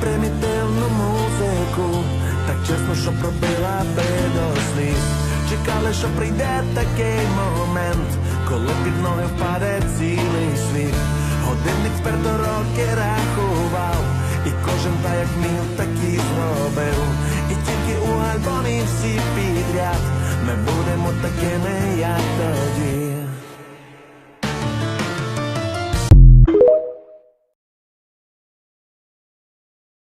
примітивну музику, так чесно, що пробила би до сліз. Чекали, що прийде такий момент, коли під ноги впаде цілий світ. Годинник вперто роки рахував, і кожен та як міг, так